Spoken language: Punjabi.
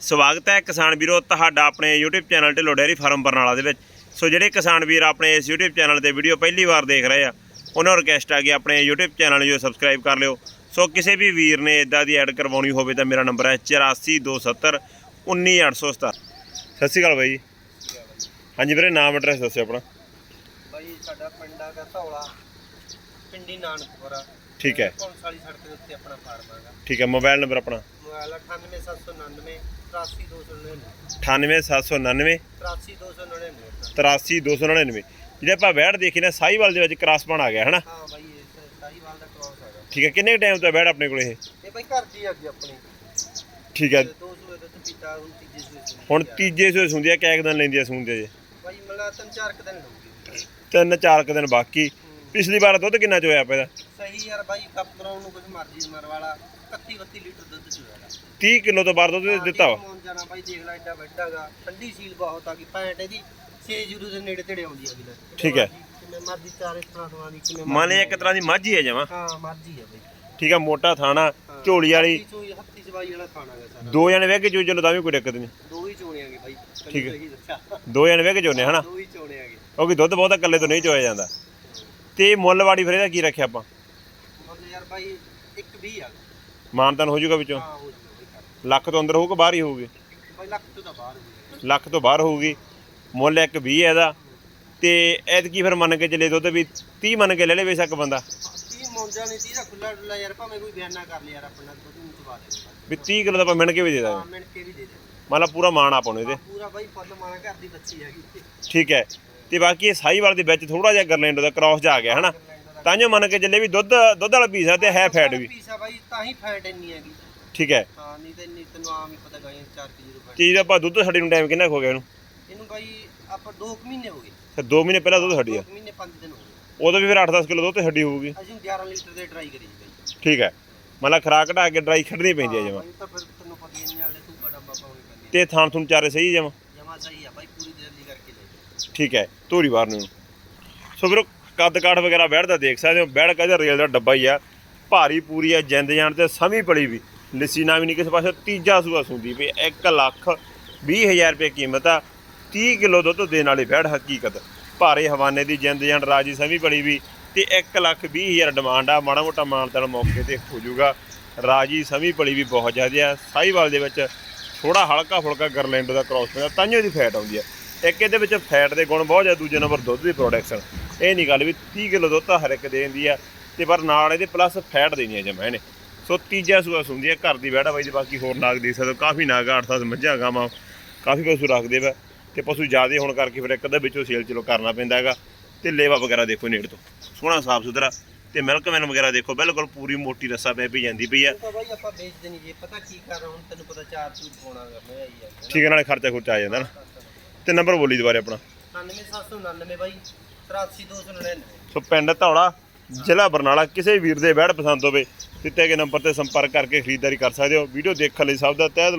ਸਵਾਗਤ ਹੈ ਕਿਸਾਨ ਵੀਰੋ ਤੁਹਾਡਾ ਆਪਣੇ YouTube channel Dhillon dairy farm Barnala ਦੇ ਵਿੱਚ। ਸੋ ਜਿਹੜੇ ਕਿਸਾਨ ਵੀਰ ਆਪਣੇ ਇਸ YouTube ਚੈਨਲ ਤੇ ਵੀਡੀਓ ਪਹਿਲੀ ਵਾਰ ਦੇਖ ਰਹੇ ਆ, ਉਹਨਾਂ ਨੂੰ ਰਿਕਵੈਸਟ ਆ ਕਿ ਆਪਣੇ YouTube ਚੈਨਲ ਨੂੰ ਸਬਸਕ੍ਰਾਈਬ ਕਰ ਲਿਓ। ਸੋ ਕਿਸੇ ਵੀ ਵੀਰ ਨੇ ਇਦਾਂ ਦੀ ਐਡ ਕਰਵਾਉਣੀ ਹੋਵੇ ਤਾਂ ਮੇਰਾ ਨੰਬਰ ਹੈ 8427 19817 ਸਤਿ ਸ਼੍ਰੀ ਅਕਾਲ ਬਾਈ ਹਾਂਜੀ ਵੀਰੇ, ਨਾਮ ਐਡਰੈਸ ਦੱਸਿਓ ਆਪਣਾ। ਬਾਈ ਸਾਡਾ ਪਿੰਡ ਆ ਧੌਲਾ ਪਿੰਡੀ ਨਾਨਕਪੁਰਾ। ਠੀਕ ਹੈ। ਪੁਲਿਸ ਵਾਲੀ ਸੜਕ ਦੇ ਉੱਤੇ ਆਪਣਾ ਫਾਰਮ ਹੈਗਾ। ਠੀਕ ਹੈ ਮੋਬਾਈਲ ਨੰਬਰ ਆਪਣਾ। ਮੋਬਾਈਲ 98799 83299 98799 83299 83299 ਜਿਹੜੇ ਆਪਾਂ ਵੈੜ ਦੇਖੀ ਨਾ ਸਾਈਵਾਲ ਦੇ ਵਿੱਚ ਕ੍ਰਾਸ ਬਣ ਆ ਗਿਆ ਹਨਾ? ਹਾਂ ਬਾਈ ਇਹ ਸਾਹੀਵਾਲ ਦਾ ਕ੍ਰੋਸ ਹੈਗਾ। ਠੀਕ ਹੈ ਕਿੰਨੇ ਟਾਈਮ ਤੋਂ ਵੈੜ ਆਪਣੇ ਕੋਲ ਇਹ? ਇਹ ਬਾਈ ਘਰ ਦੀ ਹੈਗੀ ਆਪਣੀ। ਠੀਕ ਹੈ। ਤੇ ਦੋ ਸੂਏ ਦੁੱਧ ਪੀਤਾ ਹੁਣ ਤੀਜੇ ਸੂਏ ਹੁਣ ਆ। ਤੀਜੇ ਸੂਏ ਸੁੰਦੀ ਆ ਦਿਨ ਲੈਂਦੀ ਆ ਸੁੰਦੇ ਜੇ ਬਾਈ ਮਲਾ ਤਿੰਨ ਚਾਰ ਕੁ ਦਿਨ ਲਊਗੀ। ਤਿੰਨ ਚਾਰ ਕੁ ਦਿਨ ਬਾਕੀ। ਪਿਛਲੀ ਵਾਰ ਦੁੱਧ ਕਿੰਨਾ ਚੋਇਆ ਪਿਆ? ਸਹੀ ਯਾਰ ਬਾਈ ਕੱਪ ਕਰਾਉਣ ਨੂੰ ਕੁਝ ਮਰਜ਼ੀ ਮਰ ਵਾਲਾ। 31 32 ਲੀਟਰ ਦੁੱਧ ਚੁਆਗਾ 30 ਕਿਲੋ ਤੋਂ ਬਾਹਰ ਦੁੱਧ ਦਿੱਤਾ ਵਾ। ਮੌਨ ਜਾਣਾ ਬਾਈ ਦੇਖ ਲੈ ਐਡਾ ਵੱਡਾਗਾ ਠੰਡੀ ਸੀਲ ਬਹੁਤ ਆ ਗਈ ਪੈਂਟ ਇਹਦੀ। 6 ਜੂਰੋ ਦੇ ਨੇੜੇ ਤੇੜੇ ਆਉਂਦੀ ਆ ਵੀਰ ਠੀਕ ਹੈ। ਕਿਵੇਂ ਮਰਜ਼ੀ ਚਾਰ ਇਸ ਤਰ੍ਹਾਂ ਦਵਾ ਦੀ ਕਿਵੇਂ ਮੰਨ ਲਿਆ ਇੱਕ ਤਰ੍ਹਾਂ ਦੀ ਮੱਝ ਹੀ ਹੈ ਜਮਾ। ਹਾਂ ਮਰਜ਼ੀ ਆ ਬਾਈ। ਠੀਕ ਹੈ ਮੋਟਾ ਥਾਣਾ। ਝੋਲੀ ਵਾਲੀ। ਹੱਥੀ ਚੋਈ ਹੱਥੀ ਚਵਾਈ ਵਾਲਾ ਖਾਣਾ ਗਾ ਸਾਰਾ। ਦੋ ਜਣੇ ਵੇਖ ਕੇ ਚੋ ਚਲੋ ਤਾਂ ਵੀ ਕੋਈ ਦਿੱਕਤ ਨਹੀਂ। ਦੋ ਹੀ ਚੋਣੇ ਆਗੇ ਬਾਈ ਠੀਕ ਹੈ। ਦੋ ਜਣੇ ਵੇਖ ਕੇ ਚੋਨੇ ਹਨਾ? ਦੋ ਹੀ ਚੋਣੇ ਆਗੇ ਕਿਉਂਕਿ ਦੁੱਧ ਬਹੁਤਾ ਇਕੱਲੇ ਤੋਂ ਨਹੀਂ ਚੋਇਆ ਜਾਂਦਾ। ਤੇ ਮੁੱਲ ਵਾੜੀ ਫਿਰ ਇਹਦਾ ਕੀ ਰੱਖਿਆ ਆਪਾਂ? ਮਤਲਬ ਯਾਰ ਬਾਈ ਇੱਕ ਵੀ ਆ। ਮਾਨਤਨ ਹੋ ਜਾਊਗਾ ਵਿੱਚੋਂ? ਹਾਂ ਹੋ ਲੱਖ ਤੋਂ ਅੰਦਰ ਹੋਊਗਾ ਬਾਹਰ ਹੀ ਹੋਊਗੀ? ਬਾਈ ਲੱਖ ਤੋਂ ਤਾਂ ਬਾਹਰ ਹੋ ਗਿਆ ਲੱਖ ਤੋਂ ਬਾਹਰ ਹੋਊਗੀ। ਮੁੱਲ ਇੱਕ 20 ਹੈ ਇਹਦਾ। ਤੇ ਐਤਕੀ ਫਿਰ ਮੰਨ ਕੇ ਚੱਲੇ ਦੁੱਧ ਵੀ 30 ਮੰਨ ਕੇ ਲੈ ਲੇ ਬੇਸ਼ੱਕ ਬੰਦਾ। ਤੀ ਮੌਂਜਾ ਨਹੀਂ ਤੀ ਦਾ ਖੁੱਲਾ ਡੁੱਲਾ ਯਾਰ ਭਾਵੇਂ ਕੋਈ ਬਿਆਨਾ ਕਰ ਲਿਆ ਯਾਰ ਆਪਣਾ ਦੁੱਧ ਨੂੰ ਚਵਾ ਦੇ ਵੀ 30 ਕਿਲੋ ਦਾ ਆਪਾਂ ਮਿਣ ਕੇ ਵੀ ਦੇ ਦਾਂਗੇ। ਹਾਂ ਮਿੰਟ ਕੇ ਵੀ ਦੇ ਦੇ। ਮੰਨ ਲਾ ਪੂਰਾ ਮਾਣ ਆਪਾਂ ਨੂੰ ਇਹਦੇ। ਪੂਰਾ ਬਾਈ ਫੁੱਲ ਮਾਣਾ ਘਰ ਦੀ ਬੱਚੀ ਹੈਗੀ। ਠੀਕ ਹੈ। ਤੇ ਬਾਕੀ ਇਹ ਸਾਈਵਾਲ ਦੇ ਵਿੱਚ ਥੋੜਾ ਜਿਹਾ ਗਰਲੈਂਡ ਦਾ ਕ੍ਰਾਸ ਜਾ ਗਿਆ ਹਨਾ? ਤਾਂ ਜੋ ਮੰਨ ਕੇ ਚੱਲੇ ਵੀ ਦੁੱਧ ਦੁੱਧ ਵਾਲਾ ਪੀਸ ਆ ਤੇ ਹੈ ਫੈਟ ਵੀ। ਪੀਸਾ ਬਾਈ ਤਾਂ ਹੀ ਫੈਟ ਇੰਨੀ ਹੈਗੀ। ਠੀਕ ਹੈ। ਹਾਂ ਨਹੀਂ ਤਾਂ ਇੰਨੀ ਤੈਨੂੰ ਆਮ ਹੀ ਪਤਾ ਗਾਈਆਂ 4 ਕਿਲੋ ਫੈਟ ਚੀਜ਼ ਆਪਾਂ ਦੁੱਧ ਛੱਡੀ ਨੂੰ ਟਾਈਮ ਕਿੰਨਾ ਹੋ ਗਿਆ ਇਹਨੂੰ? ਇਹਨੂੰ ਬਾਈ ਆਪਾਂ 2 ਮਹੀਨੇ ਹੋ ਗਏ। ਫਿਰ 2 ਮਹੀਨੇ ਪਹਿਲਾਂ ਦੁੱਧ ਛੱਡੀ ਆ। 2 ਮਹੀਨੇ 5 ਦਿਨ ਹੋ ਗਏ। ਉਦੋਂ ਵੀ ਫਿਰ 8-10 ਕਿਲੋ ਦੁੱਧ ਛੱਡੀ ਹੋਊਗੀ। ਅਸੀਂ 11 ਲੀਟਰ ਦੇ ਟਰਾਈ ਕਰੀ ਬਾਈ। ਠੀਕ ਹੈ। ਮੰਨ ਲਾ ਖਰਾਕ ਘਟਾ ਕੇ ਡਰਾਈ ਛੱਡਣੀ ਪੈਂਦੀ ਹੈ ਜਮਾ। ਤਾਂ ਫਿਰ ਤੈਨੂੰ ਪਤਾ ਹੀ ਨਹੀਂ ਤੂੰ ਬੜਾ ਬਾਬਾ ਹੋਣੀ ਪੈਂਦੀ ਤੇ ਥਾਣ ਥੁਣ ਚਾਰੇ ਸਹੀ ਜਮਾ। ਜਮਾ ਸਹੀ ਆ ਬਾਈ ਪੂਰੀ ਜਲਦੀ ਕਰਕੇ ਲੈ ਠੀਕ ਹੈ, ਧੂਰੀ ਬਾਹਰ ਨੂੰ। ਸੋ ਵੀਰੋ, ਕੱਦ ਕਾਠ ਵਗੈਰਾ ਬੈੜ ਦਾ ਦੇਖ ਸਕਦੇ ਹੋ। ਬੈੜ ਕਹਿੰਦੇ ਰੇਲ ਦਾ ਡੱਬਾ ਹੀ ਆ। ਭਾਰੀ ਪੂਰੀ ਆ, ਜਿੰਦ ਜਾਣ ਤੇ ਸਮੀ ਪਲੀ ਵੀ। ਲਿੱਸੀ ਨਾ ਵੀ ਨਹੀਂ ਕਿਸੇ ਪਾਸੇ, ਤੀਜਾ ਸੂਆ ਸੁੰਦੀ ਵੀ। 1 ਲੱਖ 20000 ਰੁਪਏ ਕੀਮਤ ਆ। 30 ਕਿਲੋ ਦੁੱਧ ਦੇਣ ਵਾਲੀ ਬੈੜ ਹਕੀਕਤ। ਭਾਰੇ ਹਵਾਨੇ ਦੀ ਜਿੰਦ ਜਾਨ ਰਾਜੀ ਸਮੀ ਪਲੀ ਵੀ। ਤੇ 1 ਲੱਖ 20000 ਡਿਮਾਂਡ ਆ। ਮਾੜਾ ਮੋਟਾ ਮਾਨਤਾਲ ਮੌਕੇ ਤੇ ਹੋ ਜਾਊਗਾ। ਰਾਜੀ ਸਮੀ ਪਲੀ ਵੀ ਬਹੁਤ ਜ਼ਿਆਦਾ ਆ। ਸਾਈਵਾਲ ਦੇ ਵਿੱਚ ਥੋੜਾ ਹਲਕਾ ਫੁਲਕਾ ਗਰਲੈਂਡੋ ਦਾ ਕ੍ਰਾਸ ਪੈਂਦਾ ਤਾਂਿਓ ਉਹਦੀ ਫੈਟ ਆਉਂਦੀ ਆ। ਇੱਕ ਇਹਦੇ ਵਿੱਚ ਫੈਟ ਦੇ ਗੁਣ ਬਹੁਤ ਜ਼ਿਆਦਾ ਦੂਜੇ ਨੰਬਰ ਦੁੱਧ ਦੀ ਪ੍ਰੋਡਕਸ਼ਨ ਇਹ ਨਹੀਂ ਗੱਲ ਵੀ 30 ਕਿਲੋ ਦੁੱਧ ਤਾਂ ਹਰ ਇੱਕ ਦੇ ਦਿੰਦੀ ਆ ਤੇ ਪਰ ਨਾਲ ਇਹਦੇ ਪਲੱਸ ਫੈਟ ਦੇਣੀ ਆ ਜਮਾ ਇਹਨੇ। ਸੋ ਤੀਜਾ ਸੂਆ ਸੁੰਦੀ ਆ ਘਰ ਦੀ ਵੜਾ ਬਾਈ ਦੇ ਬਾਕੀ ਹੋਰ ਨਾਗ ਦੇ ਸਕਦੇ। ਕਾਫੀ ਨਾਗ 8-10 ਮੱਝਾਂ ਗਾਵਾਂ ਕਾਫੀ ਪਸ਼ੂ ਰੱਖਦੇ ਵਾ। ਤੇ ਪਸ਼ੂ ਜ਼ਿਆਦੇ ਹੋਣ ਕਰਕੇ ਫਿਰ ਇੱਕ ਅੱਧਾ ਵਿੱਚੋਂ ਸੇਲ ਚਲੋ ਕਰਨਾ ਪੈਂਦਾ ਹੈਗਾ ਤੇ ਲੇਵਾ ਵਗੈਰਾ ਦੇਖੋ ਨੇੜ ਤੋਂ। ਸੋਹਣਾ ਸਾਫ਼ ਸੁਥਰਾ ਤੇ ਮਿਲਕਮੈਨ ਵਗੈਰਾ ਦੇਖੋ ਬਿਲਕੁਲ ਪੂਰੀ ਮੋਟੀ ਰੱਸਾ ਪੈ ਪਈ ਜਾਂਦੀ ਪਈ ਆ। ਉਹ ਤਾਂ ਬਾਈ ਆਪਾਂ ਵੇਚਦੇ ਨਹੀਂ ਜੇ ਪਤਾ ਕੀ ਕਰ ਹੁਣ ਤੈਨੂੰ ਪਤਾ ਚਾਰ ਚੂਰ ਪਾਉਣਾ ਕਰਨਾ ਹੈ ਯਾਰ। ਠੀਕ ਹੈ ਨਾਲੇ ਖਰਚਾ ਖੁਰਚਾ ਆ ਜਾਂਦਾ ਨਾ। ਤੇ ਨੰਬਰ ਬੋਲੀ ਦੁਬਾਰੇ ਆਪਣਾ। 97799 ਬਾਈ 83299 ਸੋ ਪਿੰਡ ਧੌਲਾ, ਜ਼ਿਲ੍ਹਾ ਬਰਨਾਲਾ, ਕਿਸੇ ਵੀਰ ਦੇ ਵੈੜ ਪਸੰਦ ਹੋਵੇ, ਦਿੱਤੇ ਗਏ ਨੰਬਰ ਤੇ ਸੰਪਰਕ ਕਰਕੇ ਖਰੀਦਦਾਰੀ ਕਰ ਸਕਦੇ ਹੋ। ਵੀਡੀਓ ਦੇਖਣ ਲਈ ਸਭ ਦਾ ਤਹਿ